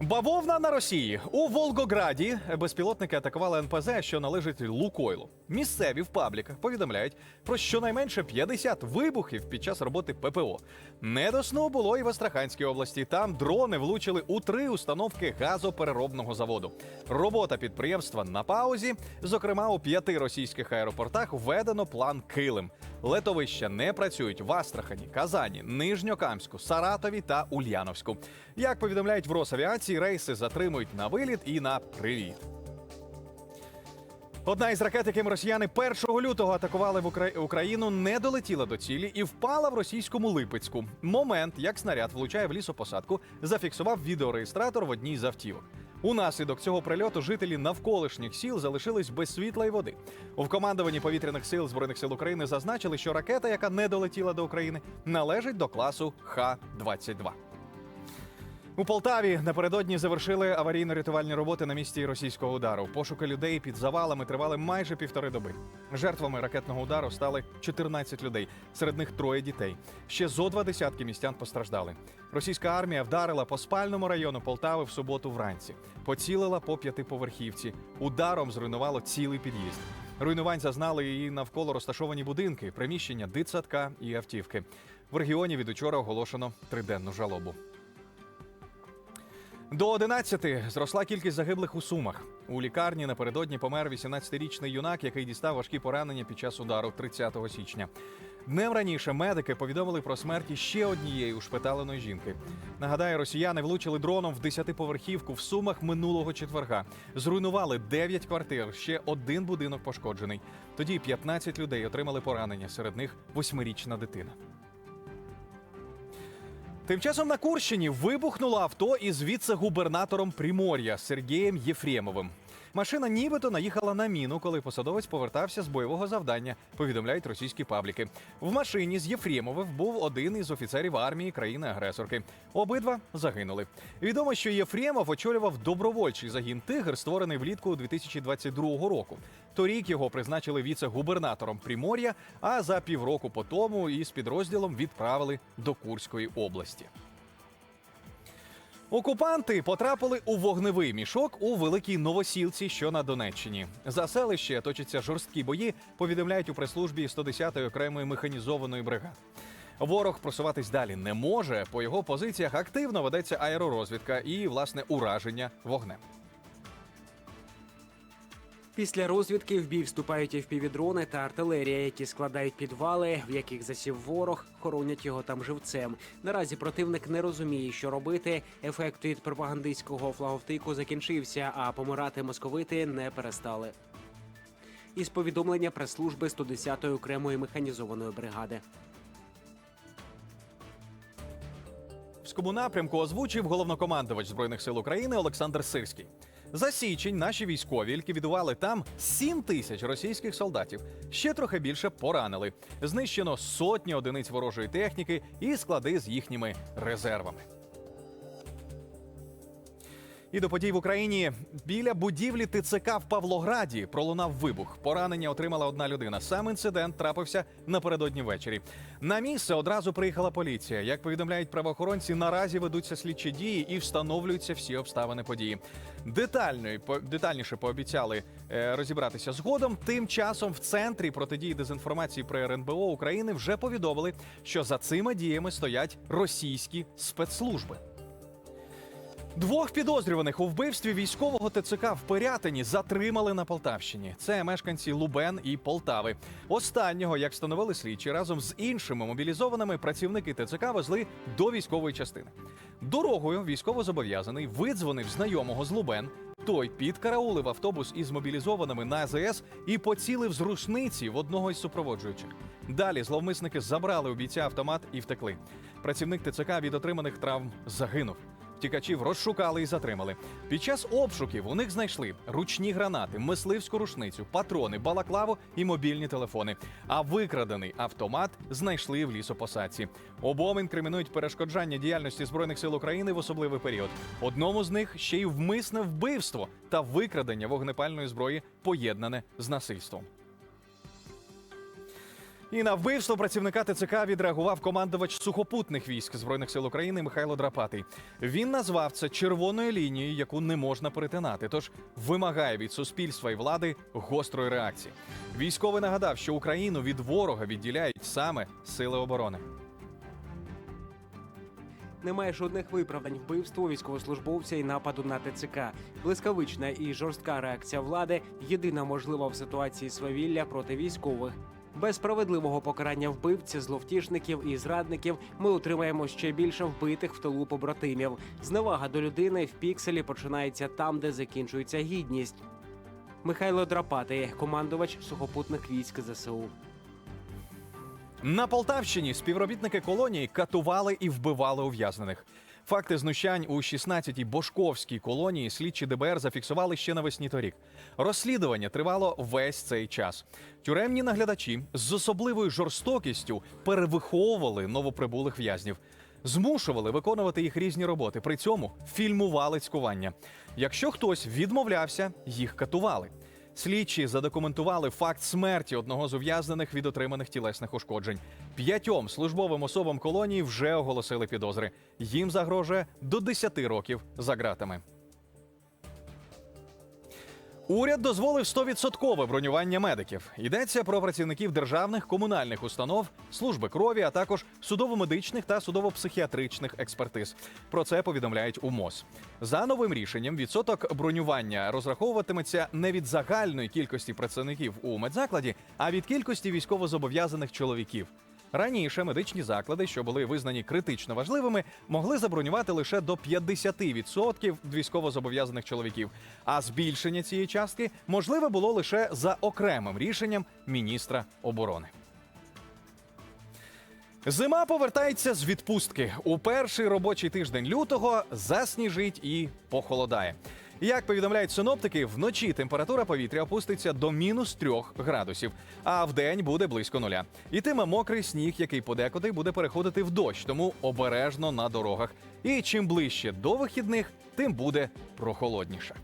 Бавовна на Росії у Волгограді безпілотники атакували НПЗ, що належить Лукойлу. Місцеві в пабліках повідомляють про щонайменше 50 вибухів під час роботи ППО. Не до сну було і в Астраханській області. Там дрони влучили у три установки газопереробного заводу. Робота підприємства на паузі. Зокрема, у п'яти російських аеропортах введено план Килим. Летовища не працюють в Астрахані, Казані, Нижньокамську, Саратові та Ульяновську. Як повідомляють в Росавіації, рейси затримують на виліт і на привіт. Одна із ракет, якими росіяни 1 лютого атакували в Укра- Україну, не долетіла до цілі і впала в російському Липецьку. Момент, як снаряд влучає в лісопосадку, зафіксував відеореєстратор в одній з автівок. Унаслідок цього прильоту жителі навколишніх сіл залишились без світла і води. У командуванні повітряних сил збройних сил України зазначили, що ракета, яка не долетіла до України, належить до класу Х-22. У Полтаві напередодні завершили аварійно-рятувальні роботи на місці російського удару. Пошуки людей під завалами тривали майже півтори доби. Жертвами ракетного удару стали 14 людей, серед них троє дітей. Ще зо два десятки містян постраждали. Російська армія вдарила по спальному району Полтави в суботу вранці. Поцілила по п'ятиповерхівці. Ударом зруйнувало цілий під'їзд. Руйнувань зазнали і навколо розташовані будинки, приміщення дитсадка і автівки. В регіоні від учора оголошено триденну жалобу. До 11 зросла кількість загиблих у Сумах. У лікарні напередодні помер 18-річний юнак, який дістав важкі поранення під час удару 30 січня. Днем раніше медики повідомили про смерті ще однієї ушпиталеної жінки. Нагадаю, росіяни влучили дроном в 10-поверхівку в Сумах минулого четверга. Зруйнували 9 квартир, ще один будинок пошкоджений. Тоді 15 людей отримали поранення, серед них восьмирічна дитина. Тим часом на Курщині вибухнуло авто із віце-губернатором Примор'я Сергієм Єфремовим. Машина нібито наїхала на міну, коли посадовець повертався з бойового завдання, повідомляють російські пабліки. В машині з Єфремовим був один із офіцерів армії країни-агресорки. Обидва загинули. Відомо, що Єфремов очолював добровольчий загін Тигр, створений влітку 2022 року. Торік його призначили віце-губернатором Примор'я, а за півроку по тому із підрозділом відправили до Курської області. Окупанти потрапили у вогневий мішок у великій новосілці, що на Донеччині. За селище точаться жорсткі бої. Повідомляють у прес-службі 110-ї окремої механізованої бригади. Ворог просуватись далі не може. По його позиціях активно ведеться аеророзвідка і власне ураження вогнем. Після розвідки в бій вступають FPV-дрони та артилерія, які складають підвали, в яких засів ворог, хоронять його там живцем. Наразі противник не розуміє, що робити. Ефект від пропагандистського флаговтику закінчився, а помирати московити не перестали. Із повідомлення прес-служби 110-ї окремої механізованої бригади. Вському напрямку озвучив головнокомандувач збройних сил України Олександр Сирський. За січень наші військові ліквідували там 7 тисяч російських солдатів. Ще трохи більше поранили. Знищено сотні одиниць ворожої техніки і склади з їхніми резервами. І до подій в Україні біля будівлі ТЦК в Павлограді пролунав вибух. Поранення отримала одна людина. Сам інцидент трапився напередодні ввечері. На місце одразу приїхала поліція. Як повідомляють правоохоронці, наразі ведуться слідчі дії і встановлюються всі обставини події. Детально по- детальніше пообіцяли е, розібратися згодом. Тим часом в центрі протидії дезінформації про РНБО України вже повідомили, що за цими діями стоять російські спецслужби. Двох підозрюваних у вбивстві військового ТЦК в Пирятині затримали на Полтавщині. Це мешканці Лубен і Полтави. Останнього, як встановили слідчі, разом з іншими мобілізованими працівники ТЦК везли до військової частини. Дорогою військовозобов'язаний видзвонив знайомого з Лубен. Той підкараулив автобус із мобілізованими на АЗС і поцілив з рушниці в одного із супроводжуючих. Далі зловмисники забрали у бійця автомат і втекли. Працівник ТЦК від отриманих травм загинув. Втікачів розшукали і затримали. Під час обшуків у них знайшли ручні гранати, мисливську рушницю, патрони, балаклаву і мобільні телефони. А викрадений автомат знайшли в лісопосадці. Обом інкримінують перешкоджання діяльності збройних сил України в особливий період. Одному з них ще й вмисне вбивство та викрадення вогнепальної зброї, поєднане з насильством. І на вбивство працівника ТЦК відреагував командувач сухопутних військ збройних сил України Михайло Драпатий. Він назвав це червоною лінією, яку не можна перетинати. Тож вимагає від суспільства і влади гострої реакції. Військовий нагадав, що Україну від ворога відділяють саме сили оборони. Немає жодних виправдань вбивству військовослужбовця і нападу на ТЦК. Блискавична і жорстка реакція влади єдина можлива в ситуації свавілля проти військових. Без справедливого покарання вбивці, зловтішників і зрадників ми отримаємо ще більше вбитих в тилу побратимів. Зневага до людини в пікселі починається там, де закінчується гідність. Михайло Драпатий, командувач сухопутних військ ЗСУ. На Полтавщині співробітники колонії катували і вбивали ув'язнених. Факти знущань у 16-й Бошковській колонії слідчі ДБР зафіксували ще навесні торік. Розслідування тривало весь цей час. Тюремні наглядачі з особливою жорстокістю перевиховували новоприбулих в'язнів, змушували виконувати їх різні роботи. При цьому фільмували цькування. Якщо хтось відмовлявся, їх катували. Слідчі задокументували факт смерті одного з ув'язнених від отриманих тілесних ушкоджень. П'ятьом службовим особам колонії вже оголосили підозри. Їм загрожує до 10 років за ґратами. Уряд дозволив 100% бронювання медиків. Йдеться про працівників державних комунальних установ, служби крові, а також судово-медичних та судово-психіатричних експертиз. Про це повідомляють у МОЗ. За новим рішенням відсоток бронювання розраховуватиметься не від загальної кількості працівників у медзакладі, а від кількості військовозобов'язаних чоловіків. Раніше медичні заклади, що були визнані критично важливими, могли забронювати лише до 50% військовозобов'язаних чоловіків. А збільшення цієї частки можливе було лише за окремим рішенням міністра оборони. Зима повертається з відпустки. У перший робочий тиждень лютого засніжить і похолодає. Як повідомляють синоптики, вночі температура повітря опуститься до мінус трьох градусів, а вдень буде близько нуля. Ітиме мокрий сніг, який подекуди буде переходити в дощ, тому обережно на дорогах. І чим ближче до вихідних, тим буде прохолодніше.